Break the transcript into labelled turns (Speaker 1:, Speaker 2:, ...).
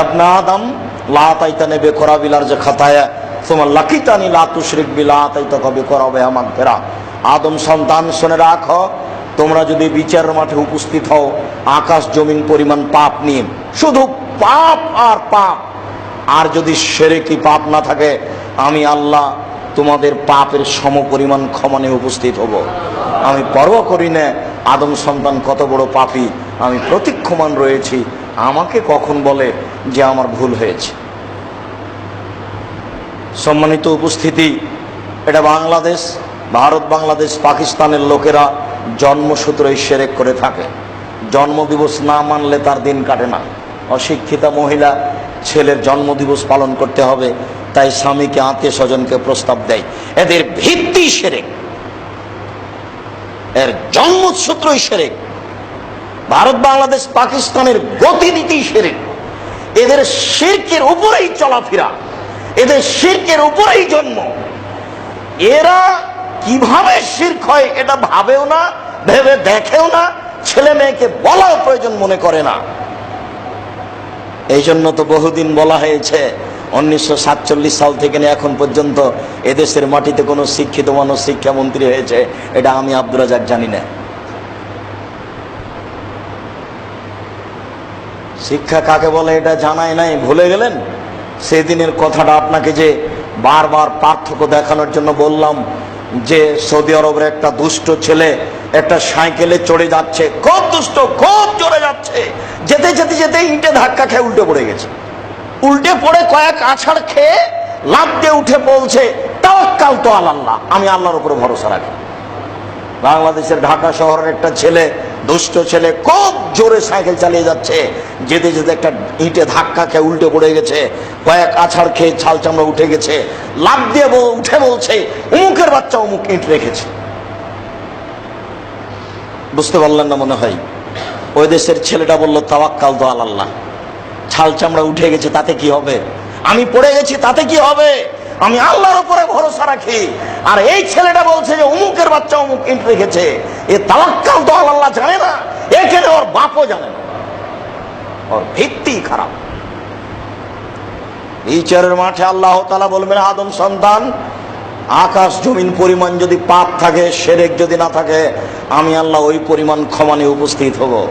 Speaker 1: আপনা আদম লা তাইতা নেবে করাবিলার যে খাতায় তোমার লাকিতানি লা তুশরিক বিলা তাইতা কবে করাবে আমার ফেরা। আদম সন্তান শুনে রাখো, তোমরা যদি বিচার মাঠে উপস্থিত হও, আকাশ জমিন পরিমাণ পাপ নিয়ে, শুধু পাপ আর পাপ। আর যদি সেরেকি পাপ না থাকে, আমি আল্লাহ তোমাদের পাপের সম পরিমাণ ক্ষমানে উপস্থিত হব। আমি পরোয়া করি না, আদম সন্তান কত বড় পাপী, আমি প্রতীক্ষমান রয়েছি। আমাকে কখন বলে যে আমার ভুল হয়েছে? সম্মানিত উপস্থিতি, এটা বাংলাদেশ, ভারত, বাংলাদেশ, পাকিস্তানের লোকেরা জন্মসূত্রেই সেরেক করে থাকে। জন্মদিবস না মানলে তার দিন কাটে না। অশিক্ষিতা মহিলা ছেলের জন্মদিবস পালন করতে হবে, তাই স্বামীকে, আত্মীয় স্বজনকে প্রস্তাব দেয়। এদের ভিত্তি সেরেক এর জন্মসূত্রই সেরেক ভারত, বাংলাদেশ, পাকিস্তানের গতিনীতি সেরেক এদের শির্কের উপরেই চলাফেরা, এদের শির্কের উপরেই জন্ম। এরা কীভাবে শির্ক হয় এটা ভাবেও না, ভেবে দেখেও না, ছেলে মেয়েকে বলার প্রয়োজন মনে করে না। এই জন্য তো বহুদিন বলা হয়েছে, উনিশশো সাতচল্লিশ সাল থেকে এখন পর্যন্ত এদেশের মাটিতে কোনো শিক্ষিত মানুষ, শিক্ষামন্ত্রী হয়েছে, এটা আমি আব্দুর রাজাক জানি না। শিক্ষা কাকে বলে এটা জানাই নাই, ভুলে গেলেন? সেদিনের কথাটা আপনাকে যে বারবার পার্থক্য দেখানোর জন্য বললাম, যে সৌদি আরবের একটা দুষ্ট ছেলে একটা সাইকেলে চড়ে যাচ্ছে, খুব দুষ্ট, খুব চড়ে যাচ্ছে, যেতে যেতে যেতে ইটে ধাক্কা খেয়ে উল্টে পড়ে গেছে। উল্টে পড়ে কয়েক আছাড় খেয়ে লাভ দিয়ে উঠে বলছে তাওয়াক্কাল তো আল্লাহ আমি আল্লাহর উপরে ভরসা রাখি। বাংলাদেশের ঢাকা শহরের একটা ছেলে দুষ্ট ছেলে খুব জোরে সাইকেল চালিয়ে যাচ্ছে। যেতে যেতে একটা ইটে ধাক্কা খেয়ে উল্টে পড়ে গেছে। কয়েক আছাড় খেয়ে ছাল চামড়া উঠে গেছে। লাভ দিয়ে উঠে বলছে অমুকের বাচ্চা অমুক ইট রেখেছে। বুঝতে পারলেন না মনে হয়? ওই দেশের ছেলেটা বলল, তাওয়াক্কাল তো আল্লাহ ছাল চামড়া উঠে গেছে, তাতে কি হবে? আমি পড়ে গেছি, তাতে কি হবে? আমি আল্লাহর উপরে ভরসা রাখি। আর এই ছেলেটা বলছে যে, অমুকের বাচ্চা অমুক ইট রেখেছে। এ তাওয়াক্কাল তো আল্লাহ জানে না। এখানে ওর বাপও জানে না। ওর ভিত্তি খারাপ। বিচারের মাঠে আল্লাহ তালা বলবেন, আদম সন্তান, আকাশ জমিন পরিমাণ যদি পাপ থাকে, সেরেক যদি না থাকে, আমি আল্লাহ ওই পরিমাণ ক্ষমানে উপস্থিত হব।